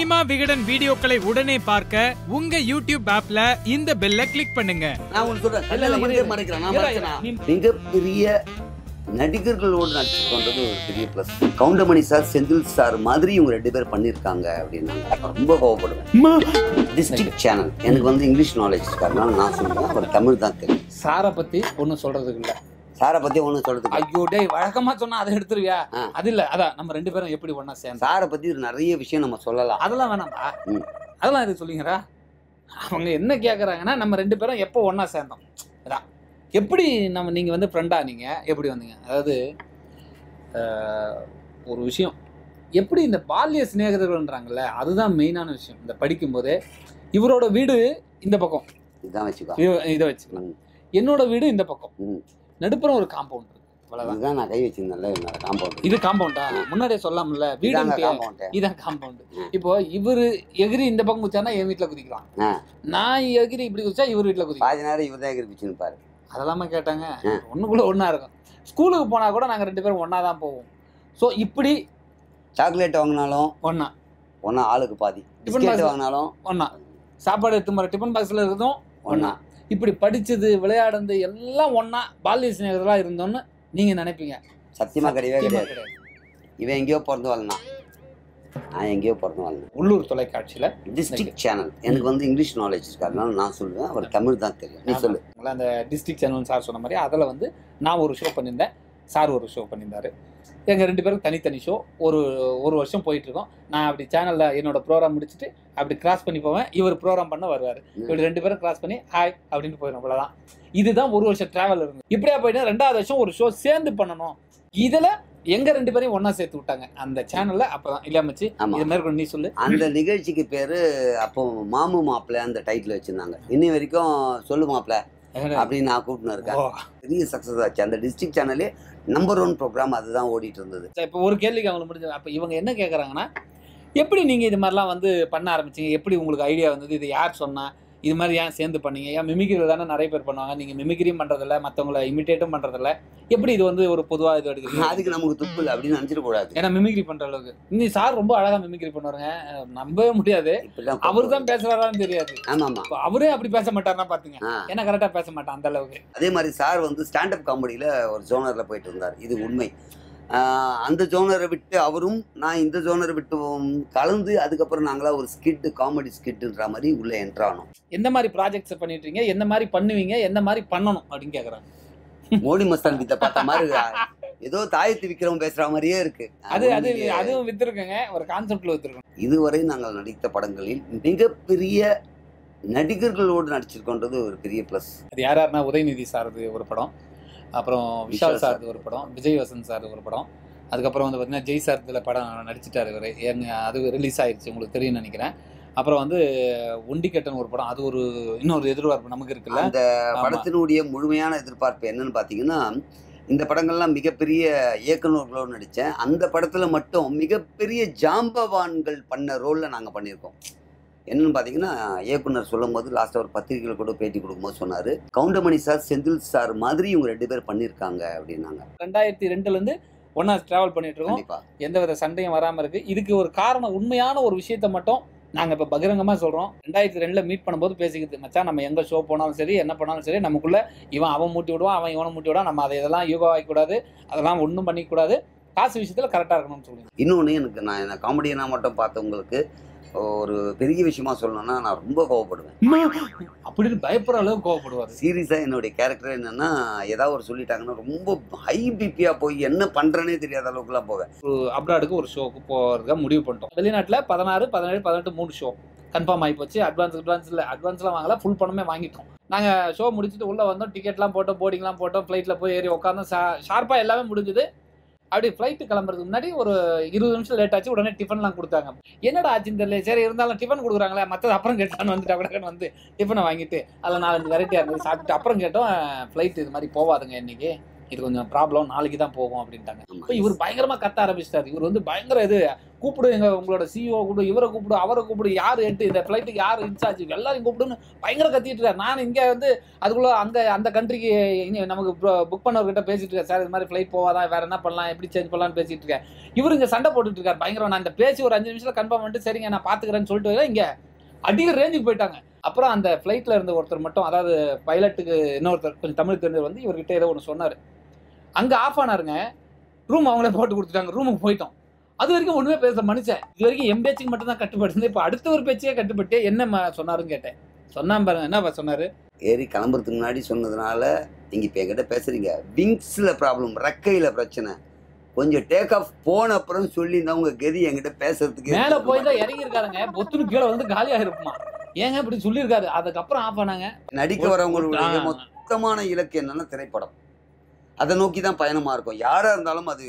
Cinema Vikatan வீடியோக்களை உடனே பார்க்க உங்க யூடியூப் ஆப்ல இந்த பெல்ல கிளிக் பண்ணுங்க. நான் உங்களுக்கு சொல்றேன் மிகப்பெரிய நடிகர்களோடு நடிச்சிருக்கோன்றது ஒரு பெரிய plus Goundamani sir Senthil sir மாதிரி இவங்க ரெண்டு பேர் பண்ணியிருக்காங்க அப்படின்னாங்க. ரொம்ப கோவப்படுவேன். டிஸ்ட்ரிக்ட் சேனல் எனக்கு வந்து இங்கிலீஷ் நாலேஜ் இருக்காருனால நான் சொல்லுவேன் அவர் தமிழ் தான் தெரியும். சாரை பத்தி ஒண்ணும் சொல்றதுக்கு இல்ல. சாரை பத்தி ஒன்றும் சொல்றதுக்கு ஐயோ டேய் வழக்கமா சொன்னா அதை எடுத்துருவியா. அது இல்ல. அதான் நம்ம ரெண்டு பேரும் எப்படி ஒண்ணா சேர்ந்தோம் சாரை பத்தி நிறைய விஷயம் நம்ம சொல்லலாம். அதெல்லாம் வேணாம்பா ம். அதெல்லாம் இது சொல்லிங்கடா அவங்க என்ன கேக்குறாங்கன்னா நம்ம ரெண்டு பேரும் எப்போ ஒண்ணா சேர்ந்தோம். அதான். எப்படி நம்ம நீங்க வந்து ஃப்ரெண்டா நீங்க? எப்படி வந்தீங்க? அதாவது ஒரு விஷயம். எப்படி இந்த பால்ய சிநேகிதர்கள்ன்றாங்கல்ல அதுதான் மெயினான விஷயம். இந்த படிக்கும்போதே இவரோட வீடு இந்த பக்கம். இதுதான் வச்சுக்கோ. இ- இதை வச்சுக்கலாம். என்னோட வீடு இந்த பக்கம். நடுப்புறம் ஒரு காம்பவுண்ட் இதுதான் நான் கை வச்சிருந்தேன்ல காம்பவுண்ட் இது காம்பவுண்டா முன்னாடியே சொல்லாமல்ல வீடு இதான் காம்பவுண்ட். இப்போ இவரு எகிரி இந்த பக்கம் குதிச்சானா என் வீட்டுல குதிக்கலாம். நான் எகிரி இப்படி குதிச்சா இவர் வீட்டுல குதிக்கலாம். பாதி நேரம் இவர் தான் எகிரி பாரு அதெல்லாம கேட்டாங்க. ஒண்ணுக்குள்ள ஒண்ணா இருக்கும். ஸ்கூலுக்கு போனா கூட நாங்க ரெண்டு பேரும் ஒண்ணா தான் போவோம். சோ இப்படி சாக்லேட் வாங்கினாலும் ஒண்ணா. ஒன்றா ஆளுக்கு பாதி. Biscuit box. வாங்கினாலும் ஒண்ணா. சாப்பாடு எடுத்து டிஃபன் பாக்ஸ்ல இருக்கிறதும் ஒன்றா இப்படி படிச்சது விளையாடுறது எல்லாம் ஒண்ணா பால்ய சிநேகர்களா இருந்தோம்னு நீங்க நினைப்பீங்க. சத்தியமா கிடையவே கிடையாது. இவன் எங்கேயோ பிறந்து வளர்ந்தான். நான் எங்கேயோ பிறந்து வளர்ந்தேன். உள்ளூர் தொலைக்காட்சியில டிஸ்ட்ரிக்ட் சேனல் எனக்கு வந்து இங்கிலீஷ் நாலேஜ் இருக்காருனால நான் சொல்லுவேன். அவர் தமிழ் தான் தெரியும். நீ சொல்லு. அந்த டிஸ்ட்ரிக்ட் சேனல் சார் சொன்ன மாதிரி அதில் வந்து நான் ஒரு ஷோ பண்ணியிருந்தேன். சார் ஒரு ஷோ பண்ணியிருந்தாரு. எங்கள் ரெண்டு பேரும் தனித்தனி ஷோ ஒரு ஒரு வருஷம் போயிட்டு இருக்கோம் நான் அப்படி சேனலில் என்னோட ப்ரோக்ராம் முடிச்சுட்டு அப்படி கிராஸ் பண்ணி போவேன். இவர் ப்ரோக்ராம் பண்ண வருவார். இப்படி ரெண்டு பேரும் கிராஸ் பண்ணி ஹாய் அப்படின்னு போயிடும். அவ்வளோதான் இதுதான் ஒரு வருஷம் டிராவல் இருந்து. இப்படியா போயிட்டு ரெண்டாவது வருஷம் ஒரு ஷோ சேர்ந்து பண்ணணும். இதில் எங்க ரெண்டு பேரையும் ஒண்ணா சேர்த்து விட்டாங்க. அந்த சேனல்ல அப்பதான். இல்லையா மச்சி? ஆமா. இது மேற்கொண்டு நீ சொல்லு. அந்த நிகழ்ச்சிக்கு பேரு அப்போ மாமு மாப்பிள்ளை அந்த டைட்டில் வச்சிருந்தாங்க. இன்னி வரைக்கும் சொல்லு மாப்பிள்ள. அப்படின்னு நான் கூப்பிட்டு இருக்கேன். பெரிய சக்ஸஸ் ஆச்சு. அந்த டிஸ்ட்ரிக்ட் சேனலே நம்பர் ஒன் ப்ரோக்ராம் அதுதான் ஓடிட்டு இருந்தது. இப்போ ஒரு கேள்விக்கு அவங்களுக்கு முடிஞ்சது அப்போ இவங்க என்ன கேட்குறாங்கன்னா எப்படி நீங்கள் இது மாதிரிலாம் வந்து பண்ண ஆரம்பிச்சீங்க? எப்படி உங்களுக்கு ஐடியா வந்தது? இது யார் சொன்னா? இது மாதிரி ஏன் சேர்ந்து பண்ணீங்க? ஏன் மிமிக்ரி தானே நிறைய பேர் பண்ணுவாங்க. நீங்கள் மிமிக்ரியும் பண்ணுறதில்ல மற்றவங்கள இமிட்டேட்டும் பண்ணுறதில்ல எப்படி இது வந்து ஒரு பொதுவாக இது அதுக்கு நமக்கு துப்பு இல்லை அப்படின்னு நினச்சிட கூடாது. ஏன்னா மிமிக்ரி பண்ணுற அளவுக்கு. இன்னும் சார் ரொம்ப அழகாக மிமிக்ரி பண்ணுவாருங்க. நம்பவே முடியாது. அவர் தான் பேசுறாரான்னு தெரியாது. ஆமா ஆமா இப்போ அவரே அப்படி பேச மாட்டாருன்னா பார்த்துங்க. ஏன்னா கரெக்டாக பேச மாட்டான் அந்த அளவுக்கு. அதே மாதிரி சார் வந்து ஸ்டாண்டப் காமெடியில் ஒரு ஜோனரில் போயிட்டு இருந்தார். இது உண்மை. அந்த ஜோனரை விட்டு அவரும் நான் இந்த ஜோனரை விட்டு கலந்து அதுக்கப்புறம் நாங்களா ஒரு ஸ்கிட் காமெடி ஸ்கிட்டுன்ற மாதிரி உள்ளே என்ட்ரு ஆனோம். எந்த மாதிரி ப்ராஜெக்ட்ஸ் பண்ணிட்டு இருக்கீங்க எந்த மாதிரி பண்ணுவீங்க? எந்த மாதிரி பண்ணணும்? அப்படின்னு கேட்குறாங்க மோடி மஸ்தான் வித்த பார்த்த மாதிரி ஏதோ தாயத்து விக்ரம் பேசுற மாதிரியே இருக்கு. அது அது அதுவும் வித்துருக்குங்க. ஒரு கான்செப்ட்ல வித்துருக்கோம் இதுவரை நாங்கள் நடித்த படங்களில் மிகப்பெரிய நடிகர்களோடு நடிச்சிருக்கோன்றது ஒரு பெரிய ப்ளஸ் அது யார் யாருன்னா உதயநிதி சார்து ஒரு படம். அப்புறம் விஷால் சார்து ஒரு படம் விஜய் வசந்த் சார் ஒரு படம். அதுக்கப்புறம் வந்து பார்த்தீங்கன்னா ஜெய் சார் இதில் படம் நடிச்சிட்டாரு இவர். அது ரிலீஸ் ஆயிருச்சு உங்களுக்கு தெரியும்னு நினைக்கிறேன். அப்புறம் வந்து ஒண்டிக்கட்டன் ஒரு படம் அது ஒரு இன்னொரு எதிர்பார்ப்பு நமக்கு இருக்குல்ல? அந்த. படத்தினுடைய முழுமையான எதிர்பார்ப்பு என்னன்னு பார்த்தீங்கன்னா இந்த படங்கள்லாம் மிகப்பெரிய இயக்குநர்களோடு நடித்தேன் அந்த படத்தில் மட்டும் மிகப்பெரிய ஜாம்பவான்கள் பண்ண ரோலில் நாங்கள் பண்ணியிருக்கோம். என்னன்னு பார்த்தீங்கன்னா இயக்குனர் சொல்லும் போது லாஸ்ட்டாக ஒரு பத்திரிகையில் கூட பேட்டி கொடுக்கும்போது சொன்னார். கவுண்டமணி சார் செந்தில் சார் மாதிரி இவங்க ரெண்டு பேர் பண்ணியிருக்காங்க அப்படின்னாங்க. ரெண்டாயிரத்தி ரெண்டுல இருந்து ஒண்ணா டிராவல் பண்ணிட்டு இருக்கோம் கண்டிப்பாக எந்தவித சண்டையும் வராம இருக்கு. இதுக்கு ஒரு காரணம் உண்மையான ஒரு விஷயத்த மட்டும் நாங்க இப்ப பகிரங்கமா சொல்றோம். ரெண்டாயிரத்தி ரெண்டுல மீட் பண்ணும்போது பேசிக்கிது மச்சான் நம்ம எங்க ஷோ போனாலும் சரி என்ன பண்ணாலும் சரி நமக்குள்ள இவன் அவன் மூட்டி விடுவான் அவன் இவனை மூட்டி விடுவான் நம்ம அதை இதெல்லாம் யூகா கூடாது அதெல்லாம் ஒன்றும் பண்ணிக்கூடாது காசு விஷயத்துல கரெக்டா இருக்கணும்னு சொல்லுங்க. இன்னொன்று எனக்கு நான் என்ன காமெடியனாக மட்டும் பார்த்தவங்களுக்கு ஒரு பெரிய விஷயமா சொல்லணும்னா நான் ரொம்ப கோவப்படுவேன். அப்படின்னு பயப்படுற அளவுக்கு கோவப்படுவாரு. சீரியஸாக என்னுடைய கேரக்டர் என்னன்னா ஏதாவது ஒரு சொல்லிட்டாங்கன்னா ரொம்ப ஹை பிபியாக போய் என்ன பண்ணுறேனே தெரியாத அளவுக்குலாம் போவேன். ஒரு அப்ராடுக்கு ஒரு ஷோக்கு போகிறதுக்கு முடிவு பண்ணிட்டோம். வெளிநாட்டில் பதினாறு பதினேழு பதினெட்டு மூணு ஷோ கன்ஃபார்ம் ஆகி போச்சு. அட்வான்ஸ் அட்வான்ஸ் இல்லை அட்வான்ஸ்லாம் வாங்கல ஃபுல் பணமே வாங்கிட்டோம். நாங்கள் ஷோ முடிச்சுட்டு உள்ளே வந்தோம். டிக்கெட்லாம் போட்டோம் போர்டிங்லாம் போட்டோம். ஃப்ளைட்டில் போய் ஏறி உட்காந்தோம் ஷார்ப்பாக எல்லாமே முடிஞ்சுது. அப்படி ஃப்ளைட்டு கிளம்புறதுக்கு முன்னாடி ஒரு இருபது நிமிஷம் லேட் ஆச்சு உடனே டிஃபன்லாம் கொடுத்தாங்க. என்னடா ஆச்சுன்னு தெரியல சரி இருந்தாலும் டிஃபன் கொடுக்குறாங்களே மற்றது அப்புறம் கேட்டான்னு வந்துட்டு அப்படி வந்து டிஃபனை வாங்கிட்டு அதில் நாலஞ்சு வெரைட்டியாக இருந்தது சாப்பிட்டு அப்புறம் கேட்டோம் ஃப்ளைட் இது மாதிரி போவாதுங்க இன்னைக்கு. இது கொஞ்சம் ப்ராப்ளம் நாளைக்கு தான் போகும் அப்படின்ட்டாங்க. இப்போ இவர் பயங்கரமா கத்த ஆரம்பிச்சிட்டாரு. இவர் வந்து பயங்கர இது கூப்பிடு எங்க உங்களோட சிஓ கூப்பிடு இவரை கூப்பிடு அவரை கூப்பிடு யார் எட்டு இந்த ஃபிளைட்டுக்கு யார் இன்சார்ஜ் எல்லாரையும் கூப்பிடுன்னு பயங்கர கத்திட்டு இருக்காரு. நான் இங்க வந்து அதுக்குள்ள அங்க அந்த கண்ட்ரிக்கு நமக்கு புக் பண்ணவர்கிட்ட பேசிட்டு இருக்கேன் சார் இது மாதிரி ஃபிளைட் போவாதா வேற என்ன பண்ணலாம் எப்படி சேஞ்ச் பண்ணலாம்னு பேசிட்டு இருக்கேன் இவரு இங்க சண்டை போட்டுட்டு இருக்காரு. பயங்கரம் நான் இந்த பேசி ஒரு அஞ்சு நிமிஷத்துல கன்ஃபார்ம் பண்ணிட்டு சரிங்க நான் பாத்துக்கிறேன்னு சொல்லிட்டு இங்க அடிக்கிற ரேஞ்சுக்கு போயிட்டாங்க. அப்புறம் அந்த ஃப்ளைட்ல இருந்த ஒருத்தர் மட்டும் அதாவது பைலட்டுக்கு இன்னொருத்தர் கொஞ்சம் தமிழ் தெரிஞ்சவர் வந்து இவர்கிட்ட ஏதோ ஒன்று சொன்னார். அங்கே ஆஃப் ஆனாருங்க. ரூம் அவங்களே போட்டு கொடுத்துட்டாங்க. ரூமுக்கு போயிட்டோம். அது வரைக்கும் ஒன்றுமே பேச மனுஷன் இது வரைக்கும் என் பேச்சுக்கு மட்டும் தான் கட்டுப்பட்டு இப்போ அடுத்த ஒரு பேச்சே கட்டுப்பட்டு என்ன சொன்னாருன்னு கேட்டேன். சொன்னான் பாருங்க என்ன சொன்னாரு? ஏறி கிளம்புறதுக்கு முன்னாடி சொன்னதுனால நீங்க இப்ப என்கிட்ட பேசுறீங்க. விங்ஸ்ல ப்ராப்ளம் ரெக்கையில பிரச்சனை. கொஞ்சம் டேக் ஆஃப் போன அப்புறம் சொல்லியிருந்தா உங்க கதி என்கிட்ட பேசுறதுக்கு மேல போய் தான் இறங்கி இருக்காருங்க பொத்துன்னு கீழே வந்து காலியா இருக்குமா ஏங்க இப்படி சொல்லியிருக்காரு? அதுக்கப்புறம் ஆஃப் ஆனாங்க. நடிக்க வரவங்களுடைய. மொத்தமான இலக்கு என்னன்னா திரைப்படம். அதை நோக்கி தான் பயணமாக இருக்கும். யாராக இருந்தாலும் அது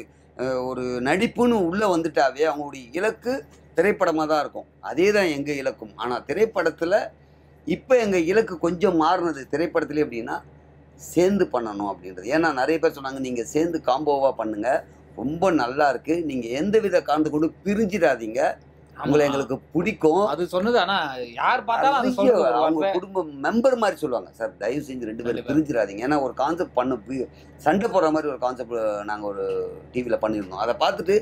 ஒரு நடிப்புன்னு உள்ளே வந்துட்டாவே அவங்களுடைய இலக்கு திரைப்படமாக தான் இருக்கும். அதே தான் எங்கள் இலக்கும். ஆனால் திரைப்படத்தில் இப்போ எங்கள் இலக்கு கொஞ்சம் மாறினது திரைப்படத்துலேயே எப்படின்னா சேர்ந்து பண்ணணும் அப்படின்றது. ஏன்னா நிறைய பேர் சொன்னாங்க நீங்கள் சேர்ந்து காம்போவாக பண்ணுங்கள் ரொம்ப நல்லா இருக்குது நீங்கள் எந்த வித காரணத்து கொண்டு பிரிஞ்சிடாதீங்க. உங்களை எங்களுக்கு பிடிக்கும். அது சொன்னது ஆனா யார் பார்த்தாலும் அவங்க. குடும்ப மெம்பர் மாதிரி சொல்லுவாங்க. சார் தயவு செஞ்சு ரெண்டு பேரும். பிரிஞ்சிடாதீங்க. ஏன்னா ஒரு கான்செப்ட் பண்ண சண்டை போடுற மாதிரி ஒரு கான்செப்ட் நாங்கள் ஒரு டிவியில் பண்ணியிருந்தோம். அதை பார்த்துட்டு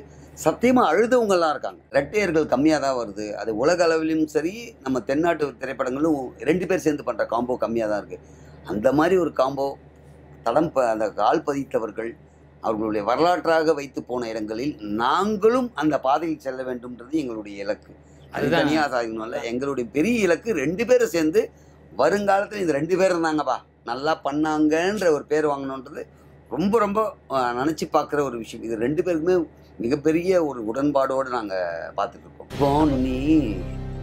சத்தியமாக அழுதவங்கலாம் இருக்காங்க. ரெட்டையர்கள் கம்மியாக தான் வருது. அது உலக அளவிலும் சரி நம்ம தென்னாட்டு திரைப்படங்களும் ரெண்டு பேர் சேர்ந்து பண்ணுற காம்போ கம்மியாக தான் இருக்குது அந்த மாதிரி ஒரு காம்போ தடம் அந்த கால் பதித்தவர்கள் அவர்களுடைய வரலாற்றாக வைத்து போன இடங்களில் நாங்களும் அந்த பாதையில் செல்ல வேண்டும்ன்றது எங்களுடைய இலக்கு. அது. தனியாக சாதிக்கணும்ல எங்களுடைய பெரிய இலக்கு ரெண்டு பேரும் சேர்ந்து வருங்காலத்தில் இந்த ரெண்டு பேர் இருந்தாங்கப்பா நல்லா பண்ணாங்கன்ற ஒரு பேர் வாங்கணுன்றது ரொம்ப ரொம்ப நினைச்சு பார்க்குற ஒரு விஷயம். இது ரெண்டு பேருக்குமே மிகப்பெரிய ஒரு உடன்பாடோடு நாங்கள் பார்த்துட்டு இருக்கோம். இப்போ நீ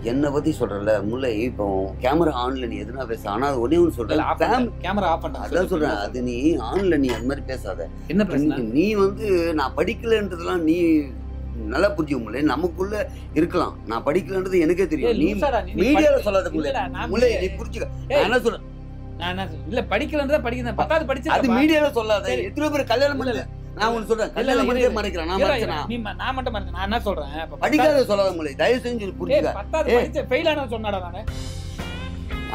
என்னை பற்றி சொல்கிறல முல்லை இப்போ கேமரா ஆன்ல நீ எதுனா பேச ஆனால் அது ஒன்றே ஒன்று சொல்கிறேன். கேமரா ஆஃப் பண்ண. அதான் சொல்கிறேன் அது நீ ஆன்ல நீ அது மாதிரி பேசாத. என்ன பிரச்சனை நீ- வந்து நான் படிக்கலன்றதெல்லாம் நீ நல்லா புரிஞ்சுக்க முடியல நமக்குள்ள இருக்கலாம். நான் படிக்கலன்றது எனக்கே தெரியும். நீ படி- சொல்லாத முல்லை. முல்லை நீ புரிஞ்சுக்க. என்ன சொல்றேன்? நான் என்ன சொல்~ இல்ல படிக்கலன்றத படிக்கிறேன். பத்தாவது அது படிச்சு மீடியால சொல்லாத. எத்தனை பேர் கல்யாணம் பண்ணல? நான் உனக்கு சொல்றேன். கல்யாணம் பண்ணி மறைக்கிறேன் நான் மறைச்சேனா? நீ நான் மட்டும் மறந்தேன். நான் என்ன சொல்றேன்? படிக்காத சொல்லாத முல்லை தயவு செஞ்சு புரிஞ்சுக்க. பத்தாவது. படிச்ச fail ஆனவன் சொன்னாடா நானு.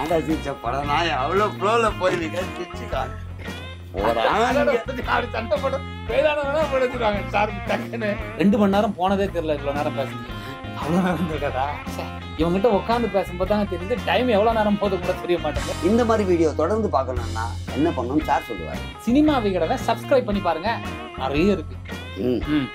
ஆண்டா சிரிச்ச படம் நான் அவ்வளவு ப்ளோல போய் சிரிச்சுக்கா. sir டக்குன்னு. ரெண்டு மணி நேரம் போனதே தெரியல இவ்வளவு நேரம் பேசுறது அவ்வளவு நேரம் இருந்திருக்காதா ச்சே, இவங்கிட்ட உட்காந்து பேசும்போது தான் தெரியுது டைம் எவ்வளவு நேரம் போது கூட தெரிய மாட்டேங்குது. இந்த மாதிரி வீடியோ தொடர்ந்து பார்க்கணும்னா என்ன பண்ணணும் சார் சொல்லுவார். சினிமா விகடனை சப்ஸ்கிரைப் பண்ணி பாருங்க. நிறைய இருக்கு. ம். ம்.